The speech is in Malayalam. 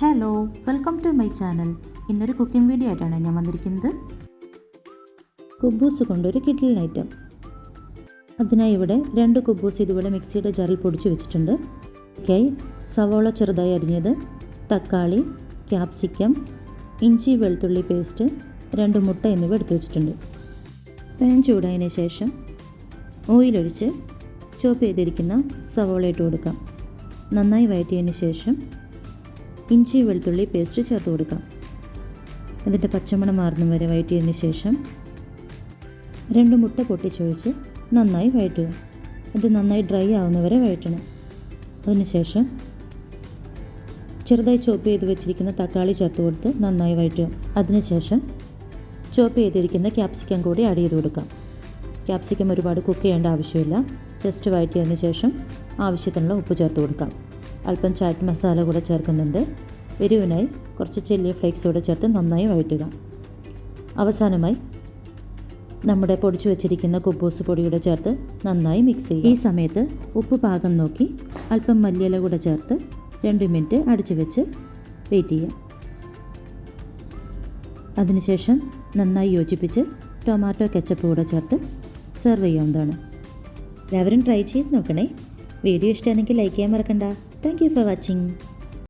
Hello welcome to my channel ഇന്നൊരു കുക്കിംഗ് വീഡിയോ ആയിട്ടാണ് ഞാൻ വന്നിരിക്കുന്നത്. കുബൂസ് കൊണ്ടൊരു കിഡ്ലിൻ ഐറ്റം. അതിനായി ഇവിടെ രണ്ട് കുബൂസ് ഇതുപോലെ മിക്സിയുടെ ജാറിൽ പൊടിച്ചു വെച്ചിട്ടുണ്ട്. കൈ സവോള ചെറുതായി അരിഞ്ഞത് തക്കാളി ക്യാപ്സിക്കം ഇഞ്ചി വെളുത്തുള്ളി പേസ്റ്റ് രണ്ട് മുട്ട എന്നിവ എടുത്തു വെച്ചിട്ടുണ്ട്. പാൻ ചൂടായതിന് ശേഷം ഓയിലൊഴിച്ച് ചോപ്പ് ചെയ്തിരിക്കുന്ന സവോള ഇട്ട് കൊടുക്കാം. നന്നായി വഴറ്റിയതിന് ശേഷം ഇഞ്ചി വെളുത്തുള്ളി പേസ്റ്റ് ചേർത്ത് കൊടുക്കാം. എന്നിട്ട് പച്ചമണം മാറുന്ന വരെ വഴറ്റിയതിന് ശേഷം രണ്ട് മുട്ട പൊട്ടിച്ചൊഴിച്ച് നന്നായി വഴറ്റുക. അത് നന്നായി ഡ്രൈ ആവുന്നവരെ വഴറ്റണം. അതിനുശേഷം ചെറുതായി ചോപ്പ് ചെയ്ത് വെച്ചിരിക്കുന്ന തക്കാളി ചേർത്ത് കൊടുത്ത് നന്നായി വഴറ്റുക. അതിനുശേഷം ചോപ്പ് ചെയ്തിരിക്കുന്ന ക്യാപ്സിക്കം കൂടി ആഡ് ചെയ്ത് കൊടുക്കാം. ക്യാപ്സിക്കം ഒരുപാട് കുക്ക് ചെയ്യേണ്ട ആവശ്യമില്ല. ജസ്റ്റ് വഴറ്റിയതിന് ശേഷം ആവശ്യത്തിനുള്ള ഉപ്പ് ചേർത്ത് കൊടുക്കാം. അല്പം ചാറ്റ് മസാല കൂടെ ചേർക്കുന്നുണ്ട്. എരിവിനായി കുറച്ച് ചില്ലി ഫ്ലേക്സ് കൂടെ ചേർത്ത് നന്നായി വഴറ്റുക. അവസാനമായി നമ്മുടെ പൊടിച്ചു വെച്ചിരിക്കുന്ന കുബൂസ് പൊടിയുടെ ചേർത്ത് നന്നായി മിക്സ് ചെയ്യുക. ഈ സമയത്ത് ഉപ്പ് പാകം നോക്കി അല്പം മല്ലിയില കൂടെ ചേർത്ത് രണ്ട് മിനിറ്റ് അടിച്ചു വെച്ച് വെയിറ്റ് ചെയ്യുക. അതിനുശേഷം നന്നായി യോജിപ്പിച്ച് ടൊമാറ്റോ കെച്ചപ്പ് കൂടെ ചേർത്ത് സെർവ് ചെയ്യാവുന്നതാണ്. എല്ലാവരും ട്രൈ ചെയ്ത് നോക്കണേ. വീഡിയോ ഇഷ്ടമാണെങ്കിൽ ലൈക്ക് ചെയ്യാൻ മറക്കണ്ട. Thank for watching